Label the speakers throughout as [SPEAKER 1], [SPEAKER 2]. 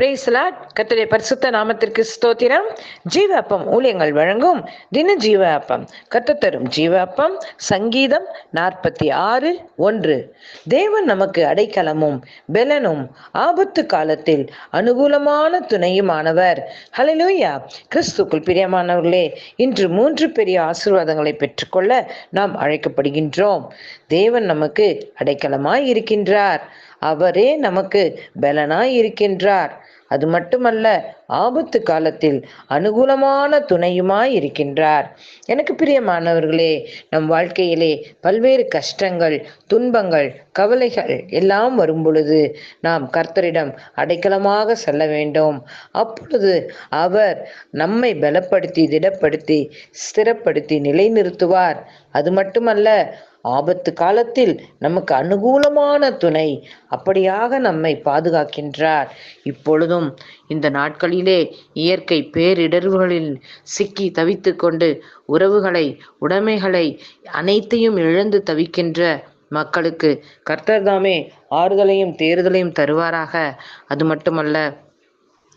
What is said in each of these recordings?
[SPEAKER 1] பிரேசலாட் கர்த்தருடைய பரிசுத்த நாமத்திற்கு ஸ்தோத்திரம். ஜீவ அப்பம் ஊழியங்கள் வழங்கும் தின ஜீவ அப்பம் கர்த்தர் தரும் ஜீவ அப்பம் சங்கீதம் நாற்பத்தி ஆறு ஒன்று. தேவன் நமக்கு அடைக்கலமும் பெலனும் ஆபத்து காலத்தில் அனுகூலமான துணையுமானவர். ஹலலூயா கிறிஸ்துக்குள் பிரியமானவர்களே இன்று மூன்று பெரிய ஆசீர்வாதங்களை பெற்றுக்கொள்ள நாம் அழைக்கப்படுகின்றோம். தேவன் நமக்கு அடைக்கலமாய் இருக்கின்றார். அவரே நமக்கு பலனாய் இருக்கின்றார். அது மட்டுமல்ல ஆபத்து காலத்தில் அனுகூலமான துணையுமாய் இருக்கின்றார். எனக்கு பிரியமானவர்களே நம் வாழ்க்கையிலே பல்வேறு கஷ்டங்கள் துன்பங்கள் கவலைகள் எல்லாம் வரும் பொழுது நாம் கர்த்தரிடம் அடைக்கலமாக செல்ல வேண்டும். அப்பொழுது அவர் நம்மை பலப்படுத்தி திடப்படுத்தி ஸ்திரப்படுத்தி நிலைநிறுத்துவார். அது மட்டுமல்ல ஆபத்து காலத்தில் நமக்கு அனுகூலமான துணை அப்படியாக நம்மை பாதுகாக்கின்றார். இப்பொழுதும் இந்த நாட்களிலே இயற்கை பேரிடர்களில் சிக்கி தவித்து கொண்டு உறவுகளை உடைமைகளை அனைத்தையும் இழந்து தவிக்கின்ற மக்களுக்கு கர்த்தர்தாமே ஆறுதலையும் தேறுதலையும் தருவாராக. அது மட்டுமல்ல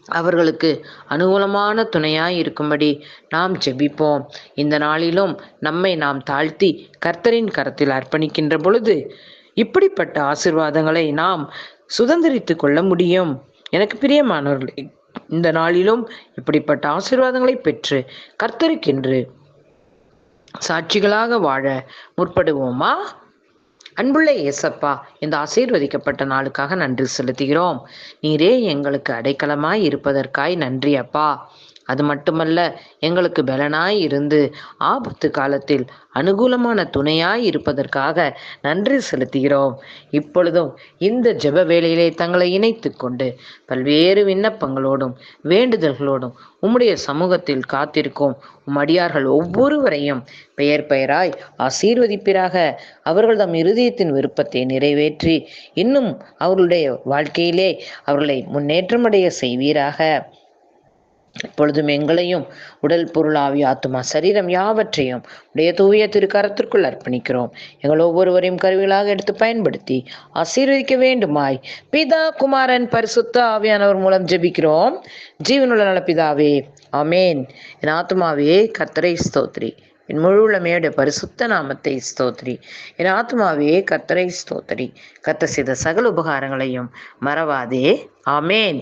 [SPEAKER 1] அவர்களுக்கு அனுகூலமான துணையாய் இருக்கும்படி நாம் ஜெபிப்போம். இந்த நாளிலும் நம்மை நாம் தாழ்த்தி கர்த்தரின் கரத்தில் அர்ப்பணிக்கின்ற பொழுது இப்படிப்பட்ட ஆசிர்வாதங்களை நாம் சுதந்திரித்து கொள்ள முடியும். எனக்கு பிரியமானவர்களே இந்த நாளிலும் இப்படிப்பட்ட ஆசிர்வாதங்களை பெற்று கர்த்தருக்கென்று சாட்சிகளாக வாழ முற்படுவோமா? அன்புள்ள இயேசப்பா இந்த ஆசீர்வதிக்கப்பட்ட நாளுக்காக நன்றி செலுத்துகிறோம். நீரே எங்களுக்கு அடைக்கலமாய் இருப்பதற்காய் நன்றி அப்பா. அது மட்டுமல்ல எங்களுக்கு பலனாய் இருந்து ஆபத்து காலத்தில் அனுகூலமான துணையாய் இருப்பதற்காக நன்றி செலுத்துகிறோம். இப்பொழுதும் இந்த ஜெப வேலையிலே தங்களை இணைத்து கொண்டு பல்வேறு விண்ணப்பங்களோடும் வேண்டுதல்களோடும் உம்முடைய சமூகத்தில் காத்திருக்கும் உம் அடியார்கள் ஒவ்வொருவரையும் பெயர் பெயராய் ஆசீர்வதிப்பிறாக அவர்கள் தம் இருதயத்தின் விருப்பத்தை நிறைவேற்றி இன்னும் அவர்களுடைய வாழ்க்கையிலே அவர்களை முன்னேற்றமடைய செய்வீராக. இப்பொழுதும் எங்களையும் உடல் பொருளாவிய ஆத்துமா சரீரம் யாவற்றையும் உடைய தூய திருக்கரத்திற்குள் அர்ப்பணிக்கிறோம். எங்கள் ஒவ்வொருவரையும் கருவிகளாக எடுத்து பயன்படுத்தி ஆசீர்வதிக்க வேண்டுமாய். பிதா குமாரன் பரிசுத்த ஆவியானவர் மூலம் ஜெபிக்கிறோம். ஜீவனுள்ள நல பிதாவே ஆமேன். என் ஆத்மாவே கர்த்தரை ஸ்தோத்ரி. என் முழு உளமையோட பரிசுத்த நாமத்தை ஸ்தோத்ரி. என் ஆத்மாவே கர்த்தரை ஸ்தோத்ரி. கத்த செய்த சகல உபகாரங்களையும் மறவாதே. ஆமேன்.